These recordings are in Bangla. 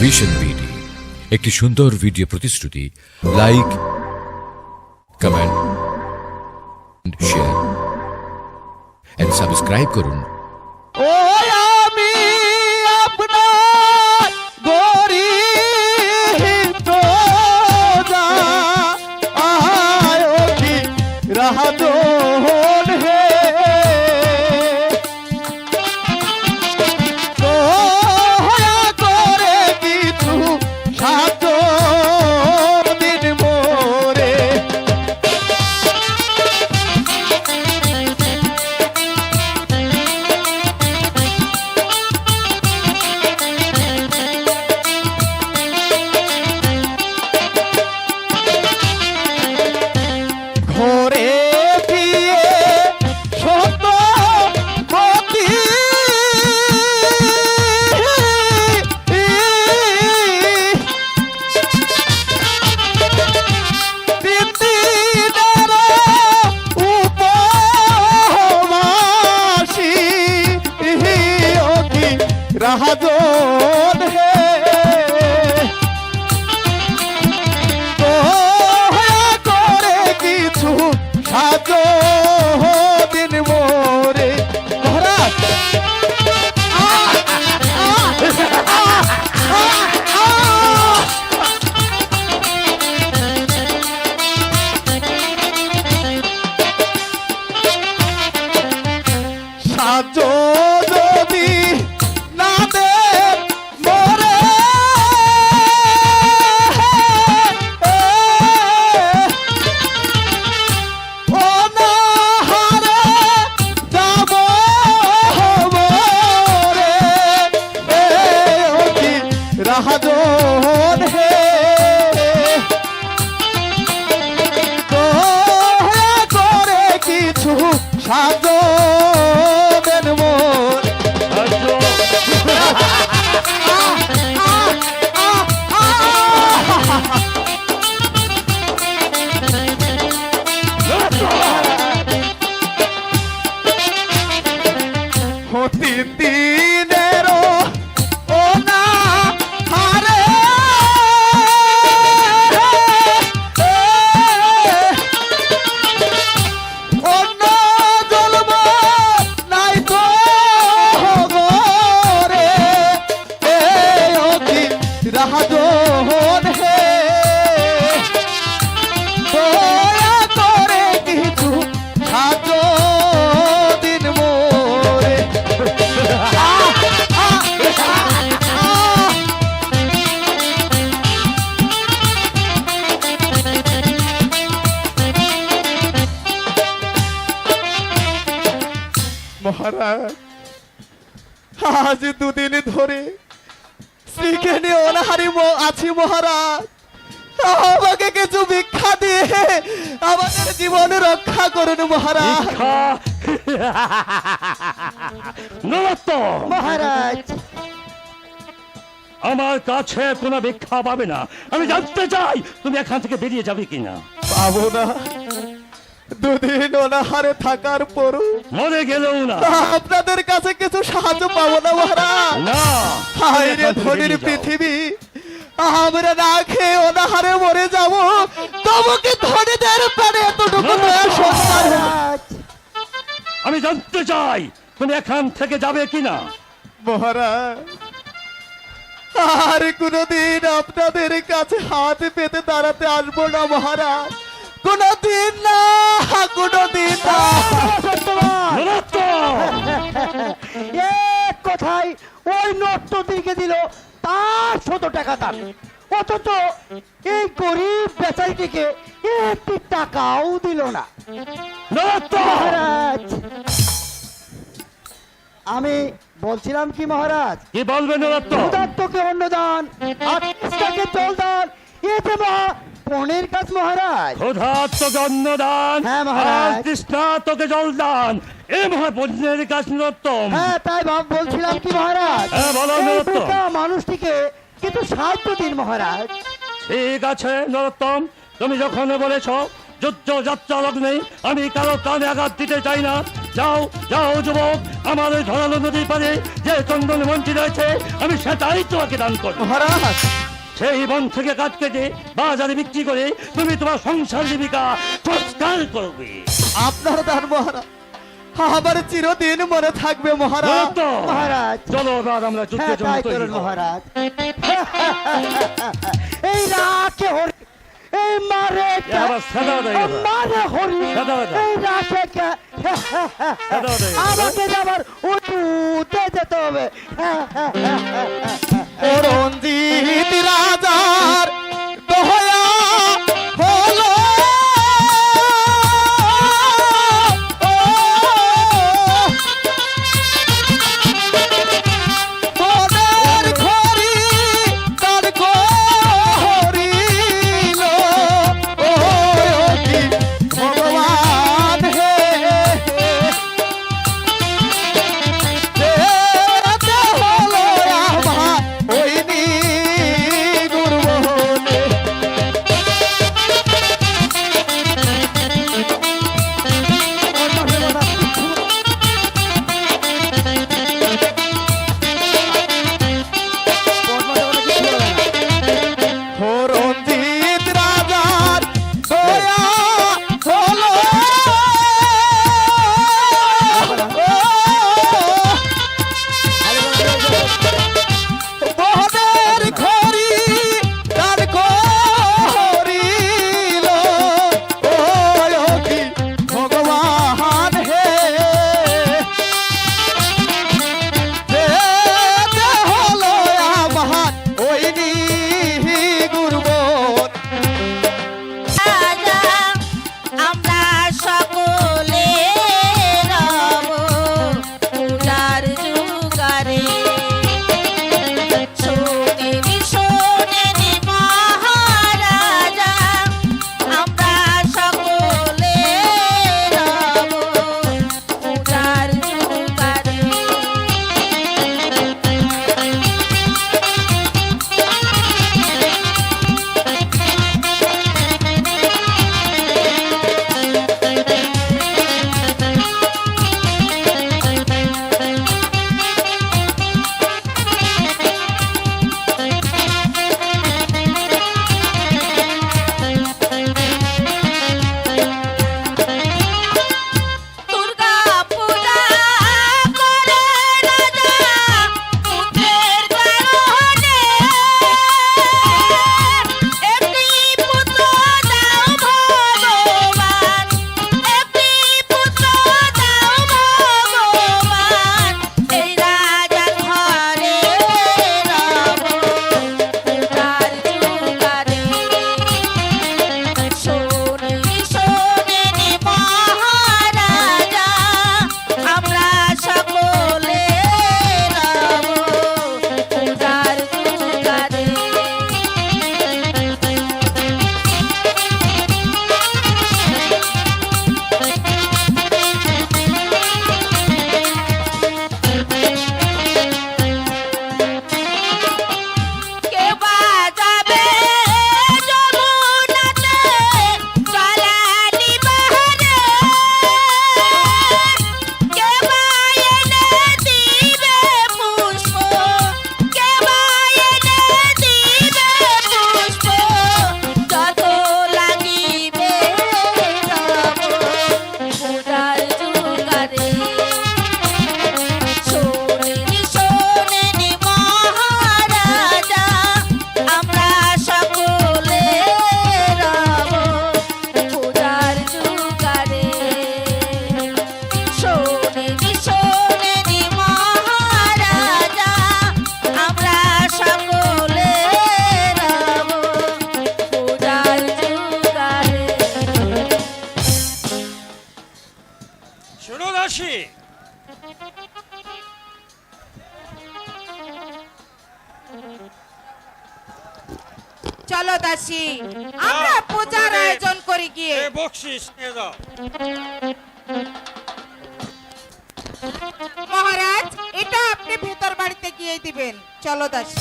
ভিশন বিডি একটি সুন্দর ভিডিও প্রতিশ্রুতি like comment share and subscribe করুন। আমি আপনার গরিব রাহাজন দেন মোর হতি রাহাজন হে। করে দিন মোরে। মহারাজ আজ দুদিন ধরে স্ত্রীকে নিয়ে অনাহারি আছি মহারাজ। আমাকে কিছু ভিক্ষা দিয়ে আমাদের জীবন রক্ষা করুন মহারাজ। মহারাজ। আমার কাছে কোনো ভিক্ষা পাবে না। আমি জানতে চাই তুমি এখান থেকে বেরিয়ে যাবে কিনা। পাবো না। দুদিন অনাহারে থাকার পরও মরে গেলেও না। আপনাদের কাছে কিছু সাহায্য পাবো না মহারাজ। না। হায় রে ধনির পৃথিবী আমরা না খেয়ে অনাহারে মরে যাব। তবু কি ধনীদের প্রাণে এতটুকু আমি জানতে চাই তুমি এখান থেকে যাবে কিনা? মহারাজ আর কোনদিন আপনাদের কাছে হাত পেতে দাঁড়াতে আসব না মহারাজ। কোনদিন না। এক কথায় ওই নট্য দিকে দিল তার শত টাকা দাম অথচ এই গরিব বেচারিটিকে একটি টাকাও দিল না। মহারাজ! আমি বলছিলাম কি মহারাজ? কি বলবে নরত্ব ক্ষুধার্তকে অন্নদান আত্মাকে জল দান এতে মহা পণের কাজ মহারাজ। ক্ষুধার তোকে অন্নদান হ্যাঁ, মহারাজ। আর তৃষ্ণা তোকে জলদান। এ মহাপুণ্যের কাজ নরোত্তম। হ্যাঁ তাই ভাব বলছিলাম কি মহারাজ? হ্যাঁ, বলো, নরোত্তম। মানুষটিকে কিন্তু সাহায্য দিন মহারাজ। ঠিক আছে নরোত্তম। তুমি যখন বলেছ যুদ্ধ যাত্রা লগ্নে আমি কারও প্রাণে আঘাত দিতে চাই না। যাও যাও যুবক। আমার ওই ধরালো নদীর পারে যে চন্দন মন্ত্রী রয়েছে আমি সেটাই তোমাকে দান করব। মহারাজ সেই বন থেকে কাঠ কেটে বাজারে বিক্রি করে তুমি তোমার সংসার জীবিকা রোজগার করবে। আপনার দান মহারাজ আমার চিরদিন মনে থাকবে মহারাজ। মহারাজ। চলো এবার আমরা যুদ্ধের হ্যাঁ জন্য তৈরি মহারাজ। এই রাখে হরি এই মারে আবার সাদা দেয় মারে হরি এই রাখে সাদা আমাকে যাবার উঠে যেতে হবে। রঞ্জিত চলো দাসী আমরা পূজার আয়োজন করি গিয়ে। বকশিস নিয়ে যাও। মহারাজ এটা আপনি ভেতর বাড়িতে গিয়ে দিবেন। চলো দাসী।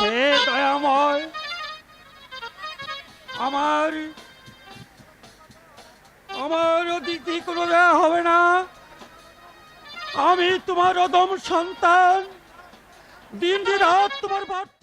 হে দয়াময় আমার আমার অতিথি কোনো দেয়া হবে না। আমি তোমার অদম সন্তান। দিন রাত তোমার বার্তা